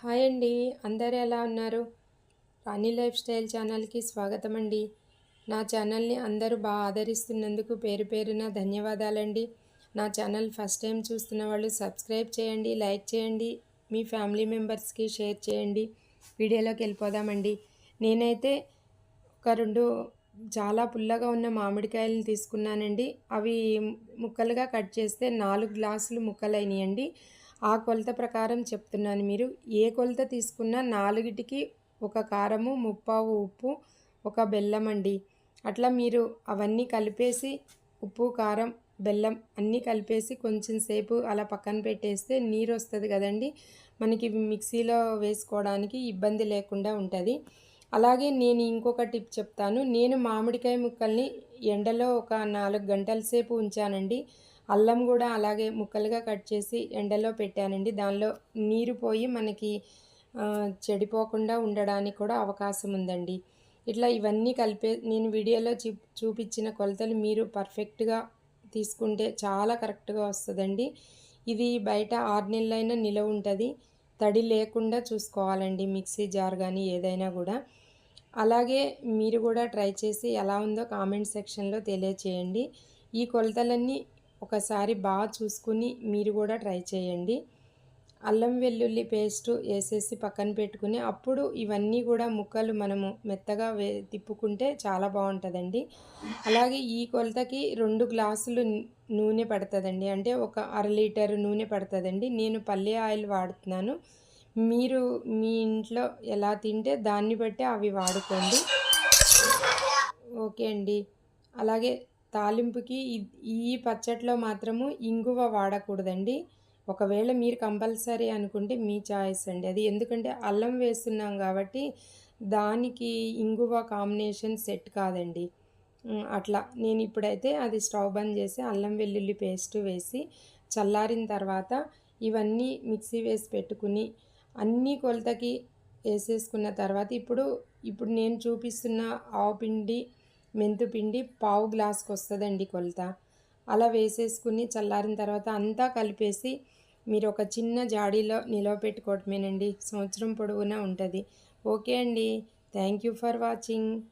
Hi అండి. అందరు ఎలా ఉన్నారు? రాణి లైఫ్ స్టైల్ ఛానల్కి స్వాగతం అండి. నా ఛానల్ని అందరూ బాగా ఆదరిస్తున్నందుకు పేరు పేరున ధన్యవాదాలండి. నా ఛానల్ ఫస్ట్ టైం చూస్తున్న వాళ్ళు సబ్స్క్రైబ్ చేయండి లైక్ చేయండి మీ ఫ్యామిలీ మెంబర్స్కి షేర్ చేయండి. వీడియోలోకి వెళ్ళిపోదామండి. నేనైతే ఒక రెండు చాలా పుల్లగా ఉన్న మామిడికాయలను తీసుకున్నానండి. అవి ముక్కలుగా కట్ చేస్తే నాలుగు గ్లాసులు ముక్కలైనాయండి. ఆ కొలత ప్రకారం చెప్తున్నాను మీరు. ఏ కొలత తీసుకున్నా నాలుగిటికి ఒక కారము ముప్పావు ఉప్పు ఒక బెల్లం అండి. అట్లా మీరు అవన్నీ కలిపేసి ఉప్పు కారం బెల్లం అన్నీ కలిపేసి కొంచెం సేపు అలా పక్కన పెట్టేస్తే నీరు వస్తుంది కదండి. మనకి మిక్సీలో వేసుకోవడానికి ఇబ్బంది లేకుండా ఉంటుంది. అలాగే నేను ఇంకొక టిప్ చెప్తాను. నేను మామిడికాయ ముక్కల్ని ఎండలో ఒక నాలుగు గంటల సేపు ఉంచానండి. అల్లం కూడా అలాగే ముక్కలుగా కట్ చేసి ఎండలో పెట్టానండి. దానిలో నీరు పోయి మనకి చెడిపోకుండా ఉండడానికి కూడా అవకాశం ఉందండి. ఇట్లా ఇవన్నీ కలిపే నేను వీడియోలో చూ చూపించిన కొలతలు మీరు పర్ఫెక్ట్గా తీసుకుంటే చాలా కరెక్ట్గా వస్తుందండి. ఇది బయట ఆరు నెలలైనా నిలవ ఉంటుంది. తడి లేకుండా చూసుకోవాలండి మిక్సీ జార్ కానీ ఏదైనా కూడా. అలాగే మీరు కూడా ట్రై చేసి ఎలా ఉందో కామెంట్ సెక్షన్లో తెలియచేయండి. ఈ కొలతలన్నీ ఒకసారి బాగా చూసుకుని మీరు కూడా ట్రై చేయండి. అల్లం వెల్లుల్లి పేస్ట్ వేసేసి పక్కన పెట్టుకుని అప్పుడు ఇవన్నీ కూడా ముక్కలు మనము మెత్తగా వే తిప్పుకుంటే చాలా బాగుంటుందండి. అలాగే ఈ కొలతకి రెండు గ్లాసులు నూనె పడుతుందండి. అంటే ఒక అర లీటర్ నూనె పడుతుందండి. నేను పల్లె ఆయిల్ వాడుతున్నాను. మీరు మీ ఇంట్లో ఎలా తింటే దాన్ని బట్టి అవి వాడుకోండి. ఓకే అండి. అలాగే తాలింపుకి ఈ పచ్చట్లో మాత్రము ఇంగువ వాడకూడదండి. ఒకవేళ మీరు కంపల్సరీ అనుకుంటే మీ చాయిస్ అండి. అది ఎందుకంటే అల్లం వేస్తున్నాం కాబట్టి దానికి ఇంగువ కాంబినేషన్ సెట్ కాదండి. అట్లా నేను ఇప్పుడైతే అది స్టవ్ బంద్ చేసి అల్లం వెల్లుల్లి పేస్ట్ వేసి చల్లారిన తర్వాత ఇవన్నీ మిక్సీ వేసి పెట్టుకుని అన్నీ కొలతకి వేసేసుకున్న తర్వాత ఇప్పుడు ఇప్పుడు నేను చూపిస్తున్న ఆవు పిండి మెంతుపిండి పావు గ్లాస్కి వస్తుందండి కొలత. అలా వేసేసుకుని చల్లారిన తర్వాత అంతా కలిపేసి మీరు ఒక చిన్న జాడీలో నిలవ పెట్టుకోవటమేనండి. సంవత్సరం పొడవునా ఉంటుంది. ఓకే అండి. Thank you for watching.